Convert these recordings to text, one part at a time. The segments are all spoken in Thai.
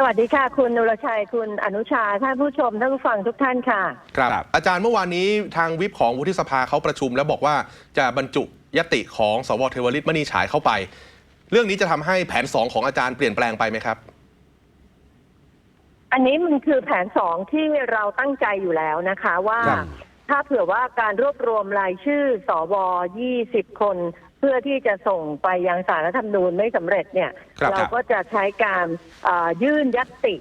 สวัสดีค่ะ คุณนุรชัยคุณอนุชาท่านผู้ชมท่านผู้ฟังทุกท่านค่ะครับครับ อาจารย์เมื่อวานนี้ทางวิปของวุฒิสภาเขาประชุม แล้วบอกว่าจะบรรจุยติของสวเทวฤทธิ์มณีฉายเข้าไป เรื่องนี้จะทำให้แผน2ของอาจารย์เปลี่ยนแปลงไปไหมครับ อันนี้มันคือแผนสองที่เราตั้งใจอยู่แล้วนะคะว่าครับถ้าเผื่อว่าการรวบรวมรายชื่อสว20คน เพื่อที่จะส่งไปยังสารรัฐธรรมนูญไม่สำเร็จเนี่ย ครับเราก็จะใช้การอ่ายื่นยัตติ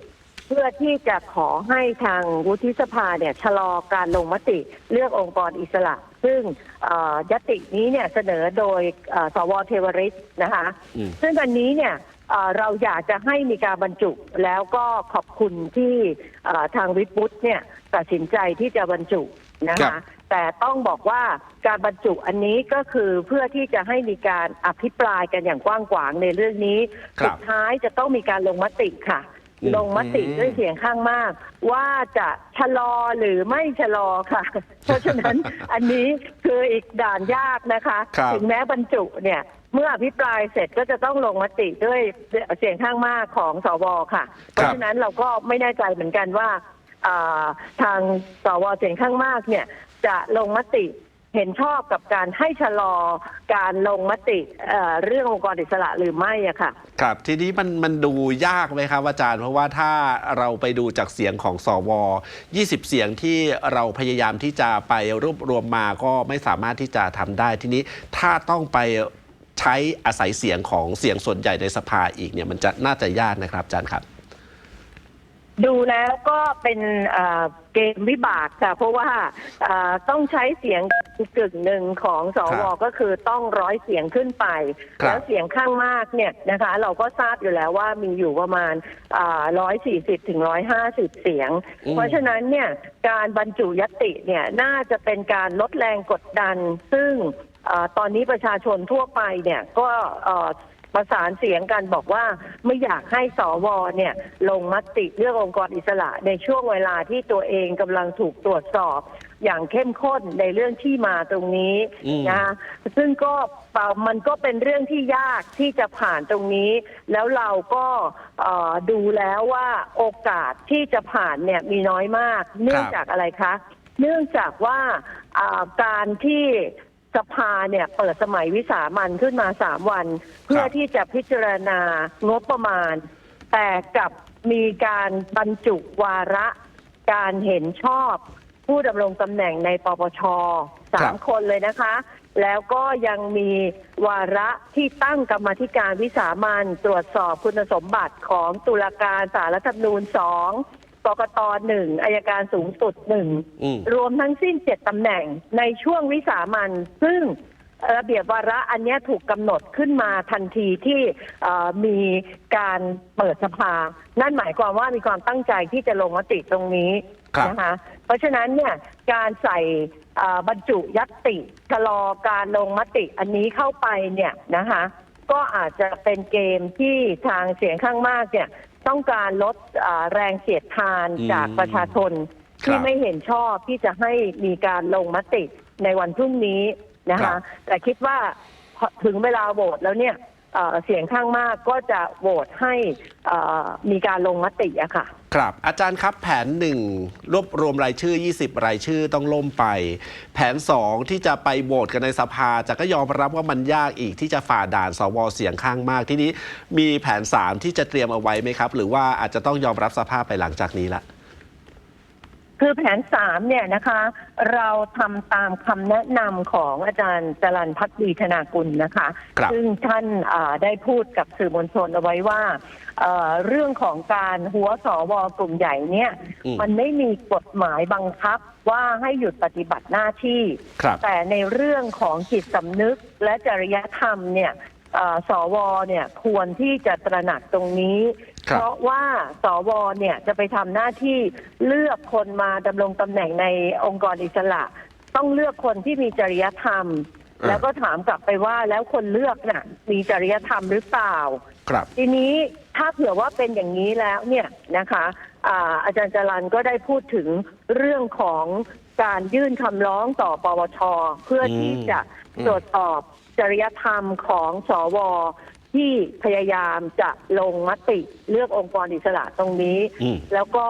เพื่อที่จะขอให้ทางวุฒิสภาเนี่ยชะลอการลงมติเลือกองค์กรอิสระ ซึ่งเอ่อยตตินี้เนี่ยเสนอโดยเอ่อสวเทวริตนะคะ อืม ซึ่งอันนี้เนี่ยเอ่อเราอยากจะให้มีการบรรจุแล้วก็ขอบคุณที่เอ่อทางวิปุตเนี่ยตัดสินใจที่จะบรรจุ นะครัคะบ แต่ต้องบอกว่าการบรรจุอันนี้ก็คือเพื่อที่จะให้มีการอภิปรายกันอย่างกว้างขวางในเรื่องนี้ครับสุดท้ายจะต้องมีการลงมติค่ะ อืม ลงมติด้วยเสียงข้างมาก ว่าจะชะลอหรือไม่ชะลอค่ะ เพราะฉะนั้นอันนี้คืออีกด่านยากนะคะ ครับ ถึงแม้บรรจุเนี่ย เมื่ออภิปรายเสร็จก็จะต้องลงมติด้วยเสียงข้างมากของสวค่ะ เพราะฉะนั้นเราก็ไม่แน่ใจเหมือนกันว่าอ่า ทางสวเสียงข้างมากเนี่ยจะลงมติเห็นชอบกับการให้ชะลอการลงมติเเรื่ององค์กรอิสระหรือไม่อะค่ะ ครับ ทีนี้มันมันดูยากไหมครับอาจารย์ เพราะว่าถ้าเราไปดูจากเสียงของสว 20 เสียงที่เราพยายามที่จะไปรวบรวมมาก็ไม่สามารถที่จะทำได้ ทีนี้ถ้าต้องไปใช้อาศัยเสียงของเสียงส่วนใหญ่ในสภาอีกเนี่ยมันจะน่าจะยากนะครับอาจารย์ครับ ดูแล้วก็เป็นเอ่อเกมวิบากค่ะ เพราะว่าเอ่อต้องใช้เสียงกึ่งหนึ่งของสวครับก็คือต้องร้อยเสียงขึ้นไป ครับ แล้วเสียงข้างมากเนี่ยนะคะ เราก็ทราบอยู่แล้วว่ามีอยู่ประมาณร้อยสี่สิบถึงร้อยห้าสิบเสียง อืม เพราะฉะนั้นเนี่ยการบรรจุยติเนี่ยน่าจะเป็นการลดแรงกดดัน ซึ่งเออตอนนี้ประชาชนทั่วไปเนี่ยก็เอ่อ ประสานเสียงกันบอกว่าไม่อยากให้สวเนี่ยลงมติเรื่ององค์กรอิสระในช่วงเวลาที่ตัวเองกำลังถูกตรวจสอบอย่างเข้มข้นในเรื่องที่มาตรงนี้อืมนะคะซึ่งก็เปล่ามันก็เป็นเรื่องที่ยากที่จะผ่านตรงนี้ แล้วเราก็เอ่อดูแล้วว่าโอกาสที่จะผ่านเนี่ยมีน้อยมาก เนื่องจากอะไรคะ เนื่องจากว่าอ่าการที่ สภาเนี่ยเปิดสมัยวิสามันขึ้นมาสามวัน เพื่อที่จะพิจารณางบประมาณ แต่กลับมีการบรรจุวาระการเห็นชอบ ผู้ดำรงตำแหน่งในปปชสาครัมบคนเลยนะคะ แล้วก็ยังมีวาระที่ตั้งกรรมาธิการวิสามันตรวจสอบคุณสมบัติของตุลาการสารรัฐธรรมนูญสอง กกตหนึ่งอายการสูงสุดหนึ่งอืมรวมทั้งสิ้นเจ็ดตำแหน่งในช่วงวิสามันซึ่งระเบียบวาระอันเนี้ยถูกกำหนดขึ้นมาทันทีที่เอ่อมีการเปิดสภา นั่นหมายความว่ามีความตั้งใจที่จะลงมติตรงนี้ครับนะคะเพราะฉะนั้นเนี่ยการใส่เอ่อบรรจุยัตติชะลอการลงมติอันนี้เข้าไปเนี่ยนะคะก็อาจจะเป็นเกมที่ทางเสียงข้างมากเนี่ย ต้องการลดเอ่อแรงเสียดทานอืมจากประชาชน ที่ครับไม่เห็นชอบที่จะให้มีการลงมติในวันพรุ่งนี้นะครัคะบแต่คิดว่าพอถึงเวลาโหวตแล้วเนี่ย เอ่อเสียงข้างมากก็จะโหวตให้เอ่อมีการลงมติอะค่ะ ครับ อาจารย์ครับแผนหนึ่งรวบรวมรายชื่อ 20 รายชื่อต้องล่มไป แผน 2 ที่จะไปโหวตกันในสภาจะก็ยอมรับว่ามันยากอีกที่จะฝ่าด่านสวเสียงข้างมากที่นี้มีแผน 3 ที่จะเตรียมเอาไว้ไหมครับ หรือว่าอาจจะต้องยอมรับสภาพไปหลังจากนี้ละ คือแผนสามเนี่ยนะคะ เราทำตามคำแนะนำของอาจารย์จรันพักดีธนากุลนะคะครับซึ่งท่านอ่าได้พูดกับสื่อมวลชนเอาไว้ว่าเอ่อเรื่องของการหัวสวกลุ่มใหญ่เนี่ยอืมมันไม่มีกฎหมายบังคับว่าให้หยุดปฏิบัติหน้าที่ครับแต่ในเรื่องของจิตสำนึกและจริยธรรมเนี่ยเอ่อสวเนี่ยควรที่จะตระหนักตรงนี้ครับ เพราะว่าสวเนี่ยจะไปทำหน้าที่เลือกคนมาดำรงตำแหน่งในองค์กรอิสระ ต้องเลือกคนที่มีจริยธรรมอ่าแล้วก็ถามกลับไปว่าแล้วคนเลือกน่ะ มีจริยธรรมหรือเปล่า ครับ ทีนี้ถ้าเผื่อว่าเป็นอย่างนี้แล้วเนี่ยนะคะอาอาจารย์จรันก็ได้พูดถึงเรื่องของการยื่นคำร้องต่อปวช เพื่อที่จะอืมตรวจสอบจริยธรรมของสว ที่พยายามจะลงมติเลือกองค์กรอิสระตรงนี้ อืม แล้วก็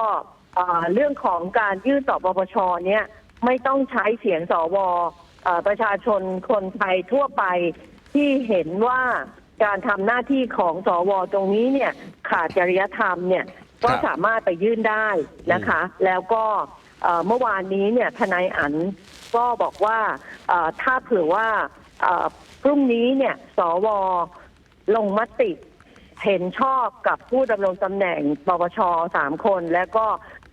เอ่อเรื่องของการยื่นต่อปปชเนี่ยไม่ต้องใช้เสียงสวเอ่อประชาชนคนไทยทั่วไปที่เห็นว่าการทำหน้าที่ของสวตรงนี้เนี่ยขาดจริยธรรมเนี่ยก็ครับ สามารถไปยื่นได้นะคะ แล้วก็เอ่อเมื่อวานนี้เนี่ยทนายอันก็บอกว่าเอ่อถ้าเผื่อว่าเอ่อพรุ่งนี้เนี่ยสว ลงมติเห็นชอบกับผู้ดำรงตำแหน่งปปชสามคน และก็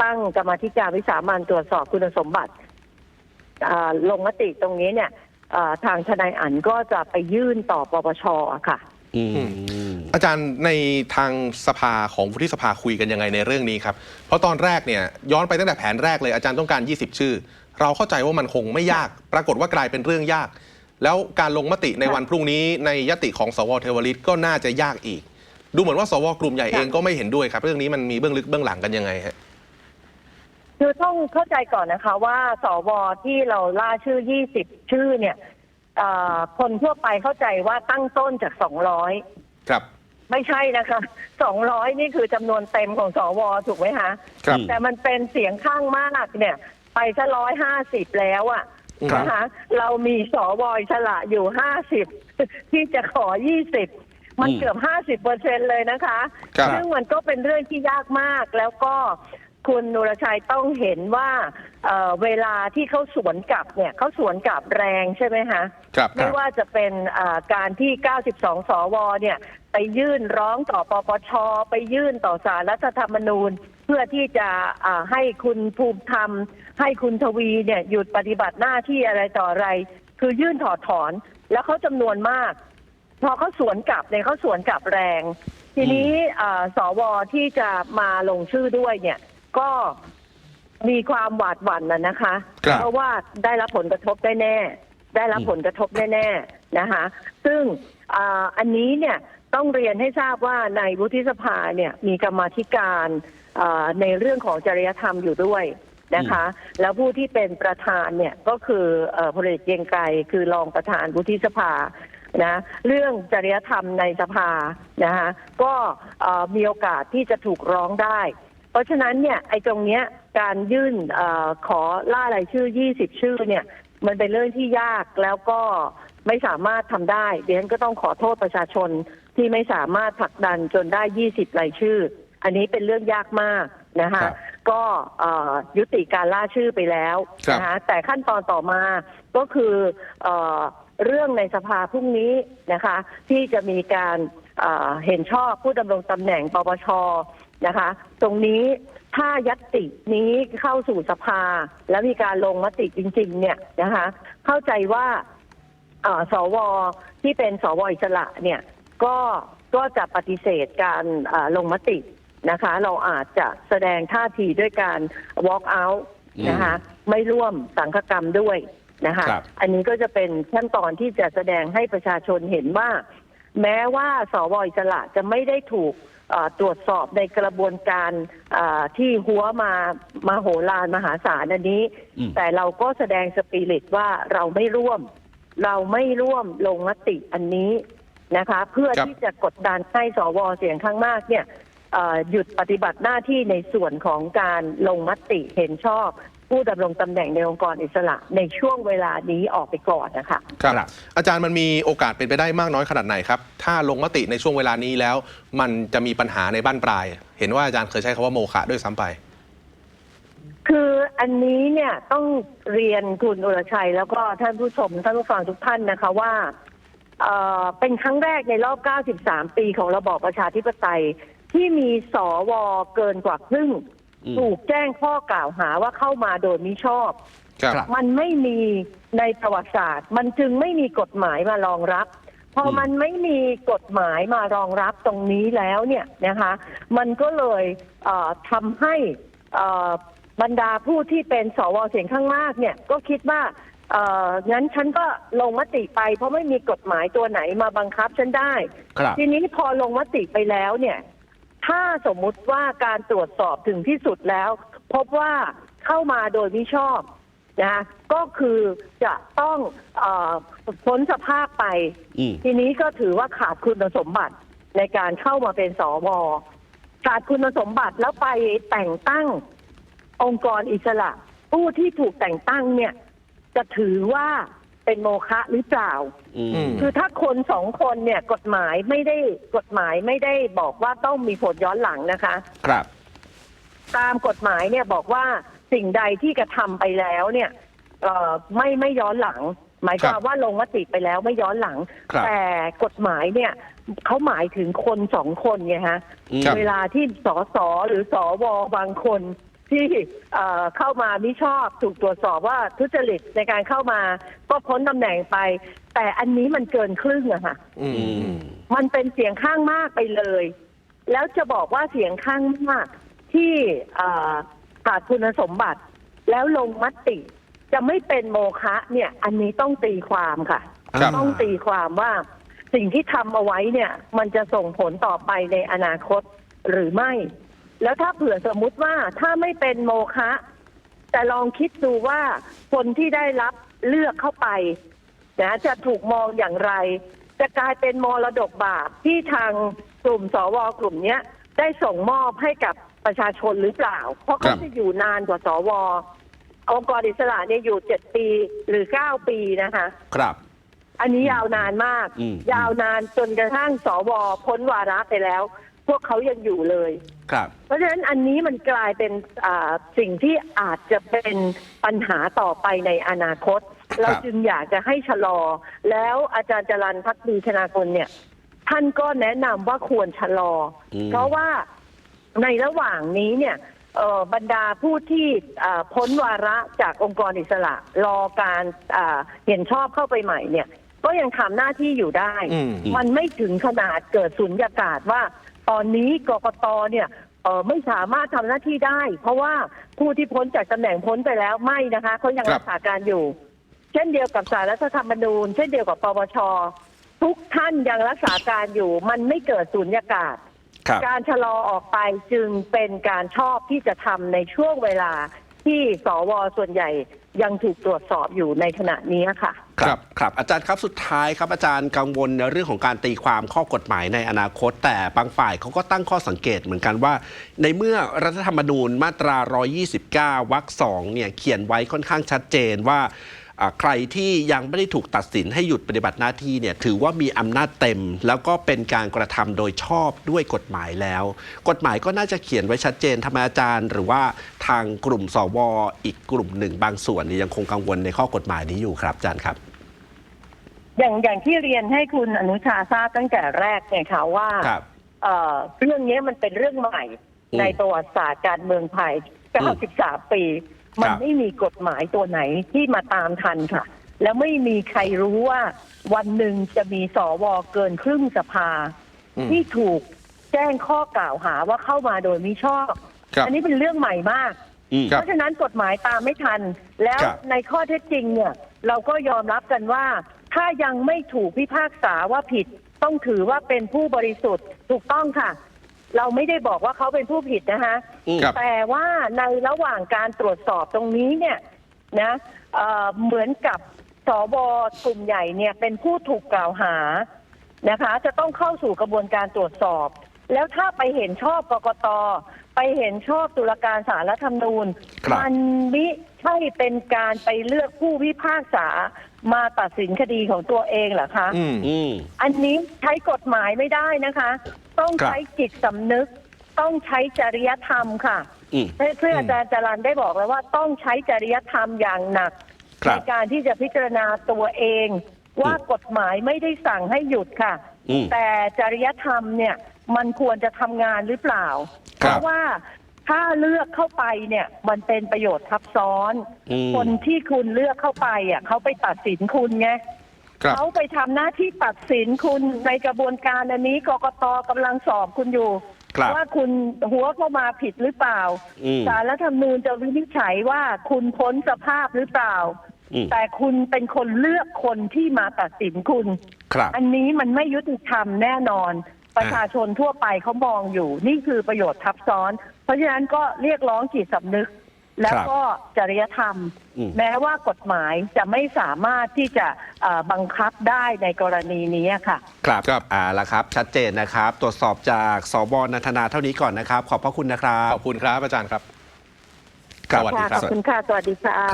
ตั้งกรรมธิการวิสามันตรวจสอบคุณสมบัติลงมติตรงนี้เนี่ยทางทนายอันก็จะไปยื่นต่อปปชค่ะอือาจารย์ในทางสภาของวุฒิสภาคุยกันยังไงในเรื่องนี้ครับ เพราะตอนแรกเนี่ยย้อนไปตั้งแต่แผนแรกเลยอาจารย์ต้องการ 20 ชื่อ เราเข้าใจว่ามันคงไม่ยาก ปรากฏว่ากลายเป็นเรื่องยาก แล้วการลงมติในวันพรุ่งนี้ในยติของสวเทวริตก็น่าจะยากอีก ดูเหมือนว่าสวกลุ่มใหญ่เองก็ไม่เห็นด้วยครับ เรื่องนี้มันมีเบื้องลึกเบื้องหลังกันยังไงฮะคือต้องเข้าใจก่อนนะคะ ว่าสวที่เราล่าชื่อ 20 ชื่อเนี่ยเอ่อคนทั่วไปเข้าใจว่าตั้งต้นจาก 200 ครับ ไม่ใช่นะคะ 200 นี่คือจำนวนเต็มของสวถูกไหมคะครับแต่มันเป็นเสียงข้างมากเนี่ย ไปซะร้อยห้าสิบแล้วอะ ครับ นะคะเรามีสวอิสระอยู่ห้าสิบที่จะขอยี่สิบมันอืมเกือบห้าสิบเปอร์เซ็นเลยนะคะ ครับ ซึ่งมันก็เป็นเรื่องที่ยากมากแล้วก็คุณนุรชัยต้องเห็นว่าเอ่อเวลาที่เขาสวนกลับเนี่ยเขาสวนกลับแรงใช่ไหมคะ ครับไม่ว่าจะเป็นอ่าการที่ 92 สว เนี่ย ไปยื่นร้องต่อปปช ไปยื่นต่อสารรัฐธรรมนูญ เพื่อที่จะอ่าให้คุณภูมิธรรม ให้คุณทวีเนี่ยหยุดปฏิบัติหน้าที่อะไรต่ออะไร คือยื่นถอดถอน แล้วเขาจำนวนมาก พอเขาสวนกลับเนี่ยเขาสวนกลับแรง ทีนี้อ่าสวที่จะมาลงชื่อด้วยเนี่ย ก็มีความหวาดหวั่นนะนะคะครับเพราะว่าได้รับผลกระทบได้แน่ ได้รับผลกระทบแน่ๆนะคะ ซึ่งอาอันนี้เนี่ยต้องเรียนให้ทราบว่าในวุฒิสภาเนี่ยมีกรรมาธิการอ่า ในเรื่องของจริยธรรมอยู่ด้วยนะคะ แล้วผู้ที่เป็นประธานเนี่ยก็คือเอ่อพลเอกเกรียงไกรคือรองประธานวุฒิสภานะเรื่องจริยธรรมในสภานะคะก็เอ่อมีโอกาสที่จะถูกร้องได้ เพราะฉะนั้นเนี่ยไอ้ตรงเนี้ยการยื่นเออขอล่ารายชื่อ 20 ชื่อเนี่ยมันเป็นเรื่องที่ยากแล้วก็ไม่สามารถทำได้เดี๋ยวฉันก็ต้องขอโทษประชาชนที่ไม่สามารถผลักดันจนได้ 20 รายชื่อ อันนี้เป็นเรื่องยากมากนะคะครับก็เอ่อยุติการล่าชื่อไปแล้วครับนะคะแต่ขั้นตอนต่อมาก็คือเออเรื่องในสภาพรุ่งนี้นะคะ ที่จะมีการเอ่อเห็นชอบผู้ดำรงตำแหน่งปปชนะคะ ตรงนี้ถ้ายัตตินี้เข้าสู่สภา แล้วมีการลงมติจริง ๆ เนี่ยนะคะ เข้าใจว่าเอ่อสวที่เป็นสวอิสระเนี่ย ก็ก็จะปฏิเสธการเอ่อลงมติ นะคะ เราอาจจะแสดงท่าทีด้วยการ walk out นะคะ ไม่ร่วมสังฆกรรมด้วยนะคะครับอันนี้ก็จะเป็นขั้นตอนที่จะแสดงให้ประชาชนเห็นว่า แม้ว่าสวอิสระจะไม่ได้ถูกเอ่อตรวจสอบในกระบวนการเอ่อที่หัวมามาโหฬารมหาศาลอันนี้อืมแต่เราก็แสดงสปิริตว่าเราไม่ร่วม เราไม่ร่วมลงมติอันนี้นะคะ เพื่อครับที่จะกดดันให้สวเสียงข้างมากเนี่ยเอ่อ หยุดปฏิบัติหน้าที่ในส่วนของการลงมติเห็นชอบ ผู้ดำรงตำแหน่งในองค์กรอิสระในช่วงเวลานี้ออกไปก่อนนะคะครับครับ อาจารย์มันมีโอกาสเป็นไปได้มากน้อยขนาดไหนครับ ถ้าลงมติในช่วงเวลานี้แล้ว มันจะมีปัญหาในบ้านปลาย เห็นว่าอาจารย์เคยใช้คำว่าโมฆะด้วยซ้ำไป คืออันนี้เนี่ยต้องเรียนคุณอุรชัย แล้วก็ท่านผู้ชมท่านผู้ฟังทุกท่านนะคะว่าเอ่อเป็นครั้งแรกในรอบ 93 ปีของระบอบประชาธิปไตย ที่มีสวเกินกว่าครึ่ง อืมถูกแจ้งข้อกล่าวหาว่าเข้ามาโดยมิชอบ ครับครับมันไม่มีในประวัติศาสตร์ มันจึงไม่มีกฎหมายมารองรับ พออืมมันไม่มีกฎหมายมารองรับตรงนี้แล้วเนี่ยนะคะ มันก็เลยเอ่อทำให้เอ่อบรรดาผู้ที่เป็นสวเสียงข้างมากเนี่ยก็คิดว่าเอ่องั้นฉันก็ลงมติไป เพราะไม่มีกฎหมายตัวไหนมาบังคับฉันได้ ครับ ทีนี้พอลงมติไปแล้วเนี่ย ถ้าสมมุติว่าการตรวจสอบถึงที่สุดแล้ว พบว่าเข้ามาโดยมิชอบนะคะก็คือจะต้องเออพ้นสภาพไปอืมทีนี้ก็ถือว่าขาดคุณสมบัติในการเข้ามาเป็นสวขาดคุณสมบัติแล้วไปแต่งตั้งองค์กรอิสระ ผู้ที่ถูกแต่งตั้งเนี่ย จะถือว่า เป็นโมฆะหรือเปล่าอืมอืม คือถ้าคนสองคนเนี่ยกฎหมายไม่ได้กฎหมายไม่ได้บอกว่าต้องมีผลย้อนหลังนะคะ ครับ ตามกฎหมายเนี่ยบอกว่าสิ่งใดที่กระทำไปแล้วเนี่ยเอ่อไม่ไม่ย้อนหลัง หมายความว่าลงมติไปแล้วไม่ย้อนหลัง ครับแต่กฎหมายเนี่ยเขาหมายถึงคนสองคนไงฮะอืมครับ เวลาที่สสหรือสวบางคน ที่เอ่อเข้ามาไม่ชอบถูกตรวจสอบว่าทุจริตในการเข้ามาก็พ้นตำแหน่งไป แต่อันนี้มันเกินครึ่งอะค่ะอืมอืม มันเป็นเสียงข้างมากไปเลย แล้วจะบอกว่าเสียงข้างมากที่เอ่อขาดคุณสมบัติ แล้วลงมติ จะไม่เป็นโมฆะเนี่ย อันนี้ต้องตีความค่ะ ครับ ต้องตีความว่าสิ่งที่ทำเอาไว้เนี่ย มันจะส่งผลต่อไปในอนาคตหรือไม่ แล้วถ้าเผื่อสมมุติว่าถ้าไม่เป็นโมฆะแต่ลองคิดดูว่าคนที่ได้รับเลือกเข้าไปนะจะถูกมองอย่างไร จะกลายเป็นมรดกบาปที่ทางกลุ่มสวกลุ่มเนี้ย ได้ส่งมอบให้กับประชาชนหรือเปล่า เพราะครัเขาบจะอยู่นานกว่าสวองค์กรอิสระเนี่ยอยู่เจ็ดปีหรือเก้าปีนะคะ ครับ อันนี้ยาวนานมากอืมยาวนานจนกระทั่งสวพ้นวาระไปแล้ว พวกเขายังอยู่เลย ครับ เพราะฉะนั้นอันนี้มันกลายเป็นอ่าสิ่งที่อาจจะเป็นปัญหาต่อไปในอนาคต เราจึงอยากจะให้ชะลอ แล้วอาจารย์จรันพักดีชนากลเนี่ย ท่านก็แนะนำว่าควรชะลออมเพราะว่าในระหว่างนี้เนี่ยเอ่อบรรดาผู้ที่อ่าพ้นวาระจากองค์กรอิสระ รอการอ่าเห็นชอบเข้าไปใหม่เนี่ย ก็ยังทำหน้าที่อยู่ได้อืมมันไม่ถึงขนาดเกิดสุญญากาศว่า ตอนนี้กกตเนี่ยเออไม่สามารถทำหน้าที่ได้ เพราะว่าผู้ที่พ้นจากตำแหน่งพ้นไปแล้วไม่นะคะเขายังครับรักษาการอยู่ เช่นเดียวกับสารรัฐธรรมนูญ เช่นเดียวกับปปชทุกท่านยังรักษาการอยู่ มันไม่เกิดสุญญากาศครับการชะลอออกไปจึงเป็นการชอบที่จะทำในช่วงเวลา ที่สวส่วนใหญ่ยังถูกตรวจสอบอยู่ในขณะนี้ค่ะ ครับครับ อาจารย์ครับสุดท้ายครับอาจารย์กังวลในเรื่องของการตีความข้อกฎหมายในอนาคต แต่บางฝ่ายเขาก็ตั้งข้อสังเกตเหมือนกันว่า ในเมื่อรัฐธรรมนูญมาตรา 129 วรรคสองเนี่ยเขียนไว้ค่อนข้างชัดเจนว่าอ่า ใครที่ยังไม่ได้ถูกตัดสินให้หยุดปฏิบัติหน้าที่เนี่ยถือว่ามีอำนาจเต็ม แล้วก็เป็นการกระทำโดยชอบด้วยกฎหมายแล้ว กฎหมายก็น่าจะเขียนไว้ชัดเจนทำไมอาจารย์ หรือว่าทางกลุ่มสวอีกกลุ่มหนึ่งบางส่วนเนี่ยยังคงกังวลในข้อกฎหมายนี้อยู่ครับอาจารย์ครับ อย่างอย่างที่เรียนให้คุณอนุชาทราบตั้งแต่แรกเนี่ยค่ะว่าครับเอ่อเรื่องนี้มันเป็นเรื่องใหม่อืมในประวัติศาสตร์การเมืองไทย 93 ปี มันครับไม่มีกฎหมายตัวไหนที่มาตามทันค่ะ แล้วไม่มีใครรู้ว่าวันหนึ่งจะมีสวเกินครึ่งสภาอืมที่ถูกแจ้งข้อกล่าวหาว่าเข้ามาโดยมิชอบครับอันี้เป็นเรื่องใหม่มากอืมครัเพบราะฉะนั้นกฎหมายตามไม่ทัน แล้วครับในข้อเท็จจริงเนี่ย เราก็ยอมรับกันว่า ถ้ายังไม่ถูกพิพากษาว่าผิด ต้องถือว่าเป็นผู้บริสุทธิ์ถูกต้องค่ะ เราไม่ได้บอกว่าเขาเป็นผู้ผิดนะคะอืมครับ แต่ว่าในระหว่างการตรวจสอบตรงนี้เนี่ยนะเอ่อเหมือนกับสวกลุ่มใหญ่เนี่ยเป็นผู้ถูกกล่าวหานะคะ จะต้องเข้าสู่กระบวนการตรวจสอบ แล้วถ้าไปเห็นชอบกกตไปเห็นชอบตุลาการศาลรัฐธรรมนูญ ครับ มันมิใช่เป็นการไปเลือกผู้พิพากษามาตัดสินคดีของตัวเองเหรอคะ อืม อืม อันนี้ใช้กฎหมายไม่ได้นะคะ ต้องครับใช้จิตสำนึก ต้องใช้จริยธรรมค่ะอืม เพื่ออาจารย์จรันได้บอกแล้วว่าต้องใช้จริยธรรมอย่างหนักครัในบการที่จะพิจารณาตัวเอง ว่าอืม กฎหมายไม่ได้สั่งให้หยุดค่ะ อืม แต่จริยธรรมเนี่ยมันควรจะทำงานหรือเปล่าเพครับ ราะว่าถ้าเลือกเข้าไปเนี่ยมันเป็นประโยชน์ทับซ้อน อืม คนที่คุณเลือกเข้าไปอะเขาไปตัดสินคุณไง ครับเขาไปทำหน้าที่ตัดสินคุณในกระบวนการอันนี้กกตกำลังสอบคุณอยู่ ครับว่าคุณหัวเข้ามาผิดหรือเปล่าอืม สารรัฐธรรมนูญจะวินิจฉัยว่าคุณพ้นสภาพหรือเปล่า อืมแต่คุณเป็นคนเลือกคนที่มาตัดสินคุณ ครับ อันนี้มันไม่ยุติธรรมแน่นอน ประชาชนทั่วไปเขามองอยู่ นี่คือประโยชน์ทับซ้อน เพราะฉะนั้นก็เรียกร้องจิตสำนึก แล้วก็จริยธรรมอืมแม้ว่ากฎหมายจะไม่สามารถที่จะเอ่อบังคับได้ในกรณีนี้ค่ะ ครับครับอ่าละครับ ชัดเจนนะครับ ตรวจสอบจากสวนันทนาเท่านี้ก่อนนะครับ ขอบพระคุณนะครับ ขอบคุณครับอาจารย์ครับครับสวัสดีค่ะครัขอบบคุณค่ะ สวัสดีค่ะครับ